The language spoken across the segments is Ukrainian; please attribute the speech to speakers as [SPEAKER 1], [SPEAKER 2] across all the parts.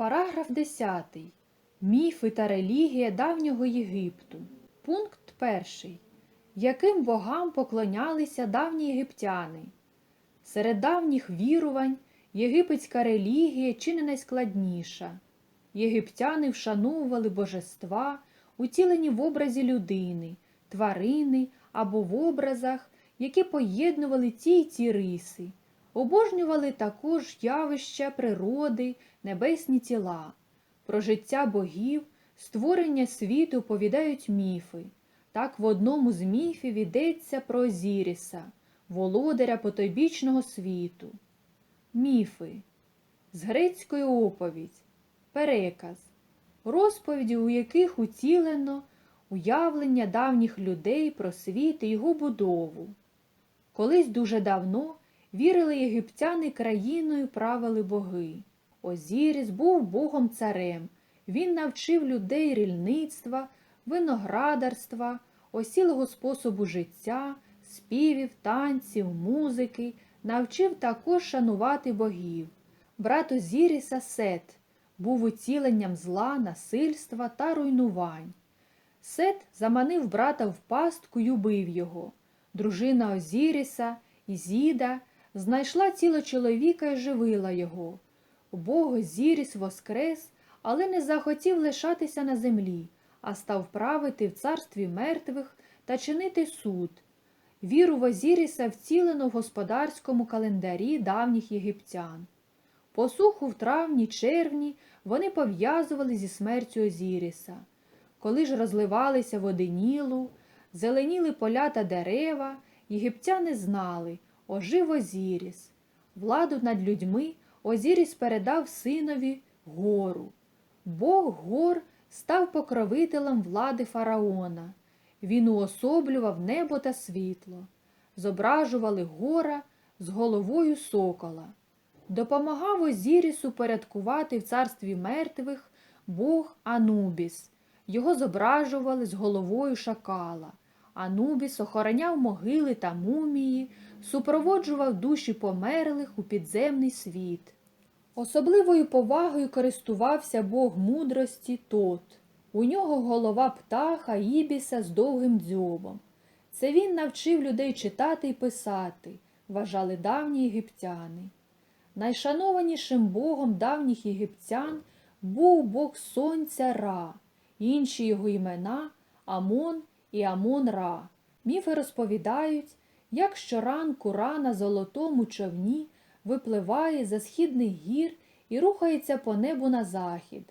[SPEAKER 1] Параграф 10. Міфи та релігія давнього Єгипту. Пункт 1. Яким богам поклонялися давні єгиптяни? Серед давніх вірувань єгипетська релігія чи не найскладніша. Єгиптяни вшановували божества, утілені в образі людини, тварини або в образах, які поєднували ті й ті риси. Обожнювали також явища природи, небесні тіла. Про життя богів, створення світу оповідають міфи. Так в одному з міфів йдеться про Озіріса, володаря потойбічного світу. Міфи з грецької оповідь, переказ, розповіді, у яких утілено уявлення давніх людей про світ і його будову. Колись дуже давно вірили єгиптяни країною правили боги. Озіріс був богом царем. Він навчив людей рільництва, виноградарства, осілого способу життя, співів, танців, музики, навчив також шанувати богів. Брат Озіріса Сет був уціленням зла, насильства та руйнувань. Сет заманив брата в пастку й убив його. Дружина Озіріса, Ізіда, знайшла тіло чоловіка і живила його. Бог Озіріс воскрес, але не захотів лишатися на землі, а став правити в царстві мертвих та чинити суд. Віру в Озіріса вцілено в господарському календарі давніх єгиптян. Посуху в травні-червні вони пов'язували зі смертю Озіріса. Коли ж розливалися води Нілу, зеленіли поля та дерева, єгиптяни знали, ожив Озіріс. Владу над людьми Озіріс передав синові гору. Бог гор став покровителем влади фараона. Він уособлював небо та світло. Зображували гора з головою сокола. Допомагав Озірісу порядкувати в царстві мертвих Бог Анубіс. Його зображували з головою шакала. Анубіс охороняв могили та мумії, супроводжував душі померлих у підземний світ. Особливою повагою користувався Бог мудрості Тот. У нього голова птаха Ібіса з довгим дзьобом. Це він навчив людей читати і писати, вважали давні єгиптяни. Найшанованішим богом давніх єгиптян був бог сонця Ра, інші його імена Амон і Амон-Ра. Міфи розповідають, як щоранку Ра на золотому човні випливає за східних гір і рухається по небу на захід.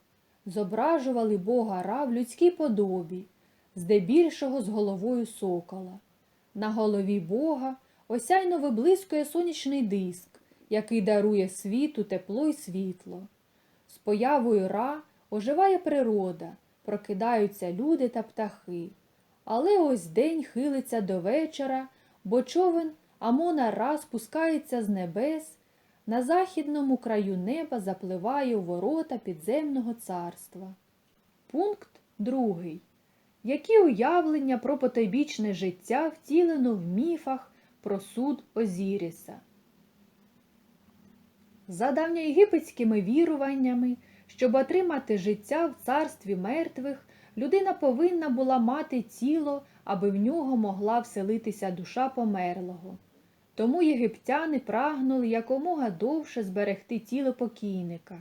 [SPEAKER 1] Зображували бога Ра в людській подобі, здебільшого з головою сокола. На голові бога осяйно виблискує сонячний диск, який дарує світу тепло й світло. З появою Ра оживає природа, прокидаються люди та птахи. Але ось день хилиться до вечора, бо човен Амона Ра спускається з небес, на західному краю неба запливає у ворота підземного царства. Пункт другий. Які уявлення про потойбічне життя втілено в міфах про суд Озіріса? За давньоєгипетськими віруваннями, щоб отримати життя в царстві мертвих, людина повинна була мати тіло, аби в нього могла вселитися душа померлого. Тому єгиптяни прагнули якомога довше зберегти тіло покійника.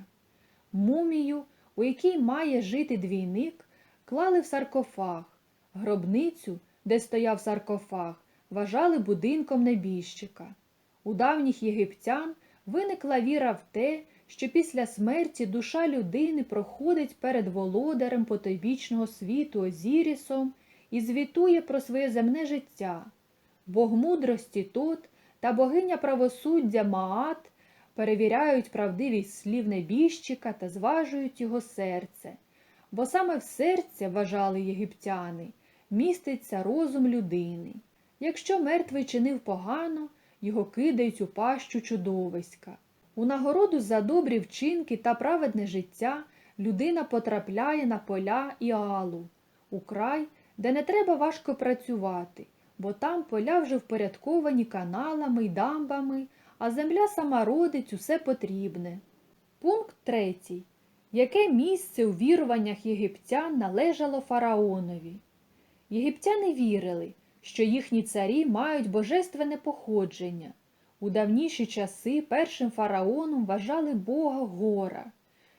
[SPEAKER 1] Мумію, у якій має жити двійник, клали в саркофаг. Гробницю, де стояв саркофаг, вважали будинком небіжчика. У давніх єгиптян виникла віра в те, що після смерті душа людини проходить перед володарем потойбічного світу Озірісом і звітує про своє земне життя. Бог мудрості тот та богиня правосуддя Маат перевіряють правдивість слів небіжчика та зважують його серце. Бо саме в серці, вважали єгиптяни, міститься розум людини. Якщо мертвий чинив погано, його кидають у пащу чудовиська. У нагороду за добрі вчинки та праведне життя людина потрапляє на поля і алу, у край, де не треба важко працювати, бо там поля вже впорядковані каналами й дамбами, а земля сама родить усе потрібне. Пункт третій. Яке місце у віруваннях єгиптян належало фараонові? Єгиптяни вірили, що їхні царі мають божественне походження. У давніші часи першим фараоном вважали бога Гора,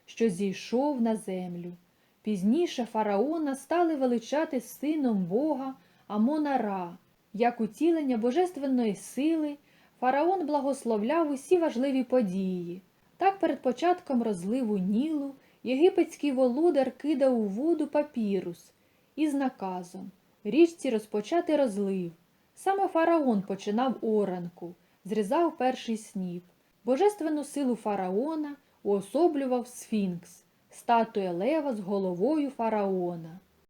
[SPEAKER 1] що зійшов на землю. Пізніше фараона стали величати сином бога Амона-Ра. Як утілення божественної сили, фараон благословляв усі важливі події. Так перед початком розливу Нілу єгипетський володар кидав у воду папірус із наказом річці розпочати розлив. Саме фараон починав оранку, зрізав перший сніп. Божественну силу фараона уособлював сфінкс, статуя лева з головою фараона.